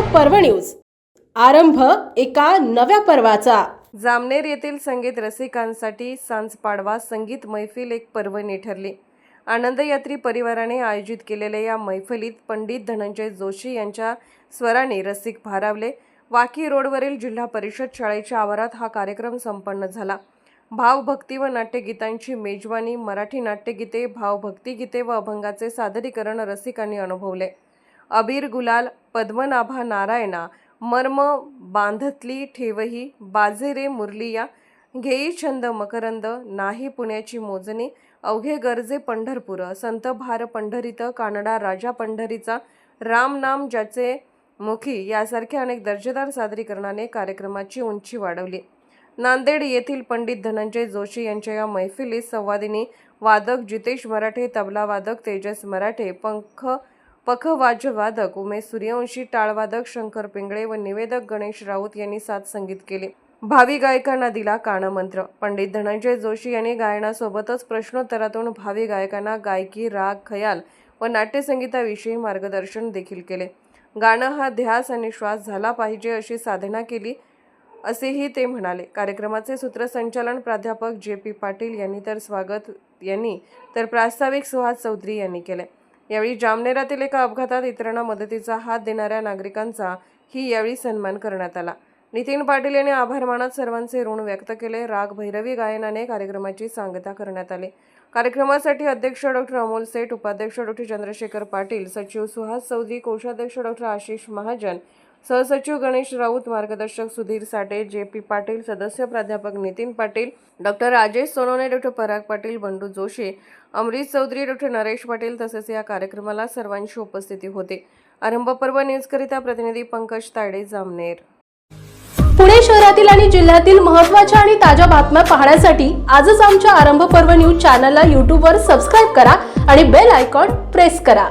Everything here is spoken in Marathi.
पर्व न्यूज. आरंभ एका नव्या पर्वाचा. जामनेर येथील संगीत रसिकांसाठी सांजपाडवा संगीत मैफिल एक पर्वणी ठरली. आनंदयात्री परिवाराने आयोजित केलेल्या या मैफिलीत पंडित धनंजय जोशी यांच्या स्वराने रसिक भारावले. वाकी रोडवरील जिल्हा परिषद शाळेच्या आवारात हा कार्यक्रम संपन्न झाला. भावभक्ती व नाट्यगीतांची मेजवानी मराठी नाट्यगीते भावभक्तिगीते व अभंगाचे सादरीकरण रसिकांनी अनुभवले. अबीर गुलाल पद्मनाभा नारायणा मर्म बांधतली ठेवही बाजेरे मुरलिया घेई छंद मकरंद नाही पुण्याची मोजणी अवघे गरजे पंढरपूर संत भार पंढरीत कानडा राजा पंढरीचा राम नाम ज्याचे मुखी यासारख्या अनेक दर्जेदार सादरीकरणाने कार्यक्रमाची उंची वाढवली. नांदेड येथील पंडित धनंजय जोशी यांच्या या मैफिलीत संवादिनी वादक जितेश मराठे तबलावादक तेजस मराठे पंख पख वादक उमेश सूर्यवंशी टाळवादक शंकर पिंगळे व निवेदक गणेश राऊत यांनी साथ संगीत केले. भावी गायकांना दिला कानमंत्र पंडित धनंजय जोशी यांनी गायनासोबतच प्रश्नोत्तरातून भावी गायकांना गायकी राग खयाल व नाट्यसंगीताविषयी मार्गदर्शन देखील केले. गाणं हा ध्यास आणि श्वास झाला पाहिजे अशी साधना केली असेही ते म्हणाले. कार्यक्रमाचे सूत्रसंचालन प्राध्यापक जे पी पाटील यांनी तर स्वागत यांनी तर प्रास्ताविक सुहास चौधरी यांनी केले. यावेळी जामनेरातील एका अपघातात इतरांना मदतीचा हात देणाऱ्या नागरिकांचा ही यावेळी सन्मान करण्यात आला. नितीन पाटील यांनी आभार मानत सर्वांचे ऋण व्यक्त केले. राग भैरवी गायनाने कार्यक्रमाची सांगता करण्यात आली. कार्यक्रमासाठी अध्यक्ष डॉक्टर अमोल सेठ उपाध्यक्ष डॉक्टर चंद्रशेखर पाटील सचिव सुहास चौधरी कोषाध्यक्ष डॉक्टर आशिष महाजन सहसचिव गणेश राऊत मार्गदर्शक सुधीर साठे जे पी पाटील सदस्य प्राध्यापक Nitin Patil doctor Rajesh Sonawane doctor Parag Patil Bandu Joshi Amrish Chaudhari doctor Naresh Patil तसेच या कार्यक्रमाला सर्वांची उपस्थिती होती. आरंभ पर्व न्यूजकरिता प्रतिनिधी पंकज ताडे जामनेर. पुणे शहरातील आणि जिल्ह्यातील महत्त्वाच्या आणि ताज्या बातम्या पाहण्यासाठी आजच आमच्या आरंभ पर्व न्यूज चॅनलला यूट्यूबवर सबस्क्राईब करा आणि बेल आयकॉन प्रेस करा.